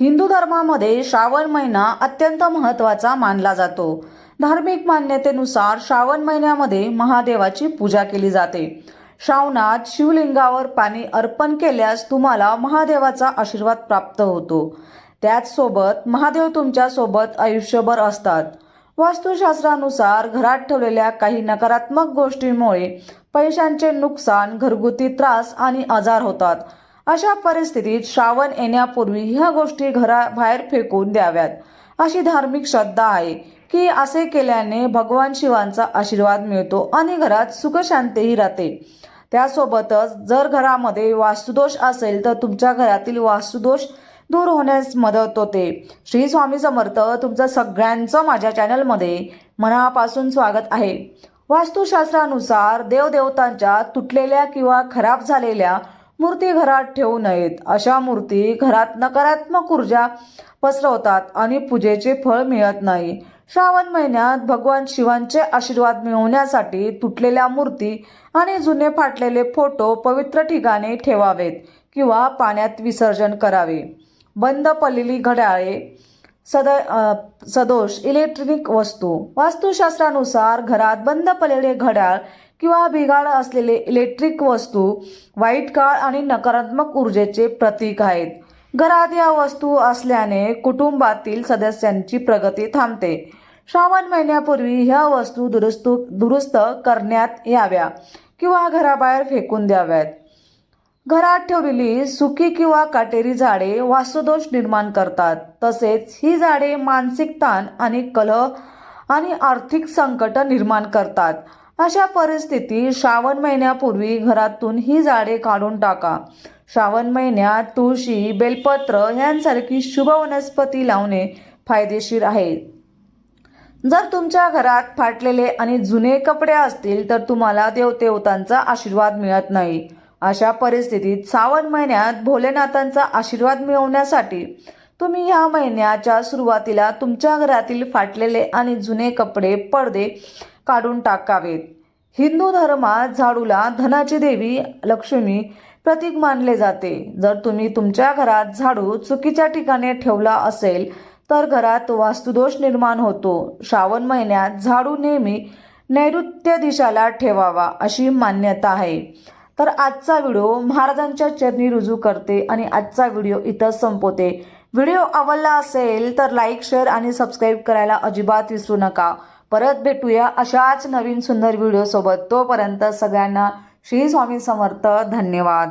हिंदू धर्मामध्ये श्रावण महिना अत्यंत महत्त्वाचा मानला जातो. धार्मिक मान्यतेनुसार श्रावण महिन्यामध्ये महादेवाची पूजा केली जाते. श्रावणात शिवलिंगावर पाणी अर्पण केल्यास तुम्हाला महादेवाचा आशीर्वाद प्राप्त होतो. त्याचसोबत महादेव तुमच्यासोबत आयुष्यभर असतात. वास्तुशास्त्रानुसार घरात ठेवलेल्या काही नकारात्मक गोष्टींमुळे पैशांचे नुकसान घरगुती त्रास आणि आजार होतात. अशा परिस्थितीत श्रावण येण्यापूर्वी ह्या गोष्टी घराबाहेर फेकून द्याव्यात. अशी धार्मिक श्रद्धा आहे की असे केल्याने भगवान शिवांचा आशीर्वाद मिळतो आणि घरात सुखशांतीही राहते. त्यासोबतच जर घरामध्ये वास्तुदोष असेल तर तुमच्या घरातील वास्तुदोष दूर होण्यास मदत होते. श्री स्वामी समर्थ तुमचं सगळ्यांचं माझ्या चॅनलमध्ये मनापासून स्वागत आहे. वास्तुशास्त्रानुसार देवदेवतांच्या तुटलेल्या किंवा खराब झालेल्या मूर्ती घरात ठेवू नयेत. अशा मूर्ती घरात नकारात्मक ऊर्जा पसरवतात आणि पूजेचे फळ मिळत नाही. श्रावण महिन्यात भगवान शिवांचे आशीर्वाद मिळवण्यासाठी तुटलेल्या मूर्ती आणि जुने फाटलेले फोटो पवित्र ठिकाणी ठेवावेत किंवा पाण्यात विसर्जन करावे. बंद पडलेली घड्याळे सद सदोष इलेक्ट्रॉनिक वस्तू. वास्तुशास्त्रानुसार घरात बंद पडलेले घड्याळ किंवा बिघाड असलेले इलेक्ट्रिक वस्तू वाईट काळ आणि नकारात्मक ऊर्जेचे प्रतीक आहेत. घरात या वस्तू असल्याने कुटुंबातील सदस्यांची प्रगती थांबते. श्रावण महिन्यापूर्वी ह्या वस्तू दुरुस्त दुरुस्त करण्यात याव्या किंवा घराबाहेर फेकून द्याव्यात. घरात ठेवलेली सुकी किंवा काटेरी झाडे वास्तुदोष निर्माण करतात. तसेच ही झाडे मानसिक ताण आणि कलह आणि आर्थिक संकट निर्माण करतात. अशा परिस्थितीत श्रावण महिन्यापूर्वी घरातून ही झाडे काढून टाका. श्रावण महिन्यात तुळशी बेलपत्र यांसारखी शुभ वनस्पती लावणे फायदेशीर आहे. जर तुमच्या घरात फाटलेले आणि जुने कपडे असतील तर तुम्हाला देवदेवतांचा आशीर्वाद मिळत नाही. अशा परिस्थितीत श्रावण महिन्यात भोलेनाथांचा आशीर्वाद मिळवण्यासाठी तुम्ही ह्या महिन्याच्या सुरुवातीला तुमच्या घरातील फाटलेले आणि जुने कपडे पडदे काढून टाकावेत. हिंदू धर्मात झाडूला धनाची देवी लक्ष्मी प्रतीक मानले जाते. जर तुम्ही तुमच्या घरात झाडू चुकीच्या ठिकाणी ठेवला असेल तर घरात वास्तुदोष निर्माण होतो. श्रावण महिन्यात झाडू नेहमी नैऋत्य दिशाला ठेवावा अशी मान्यता आहे. तर आजचा व्हिडिओ महाराजांच्या चरणी रुजू करते आणि आजचा व्हिडिओ इथं संपवते. व्हिडिओ आवडला असेल तर लाईक शेअर आणि सबस्क्राईब करायला अजिबात विसरू नका. परत भेटूया अशाच नवीन सुंदर व्हिडिओसोबत. तोपर्यंत सगळ्यांना श्री स्वामी समर्थ. धन्यवाद.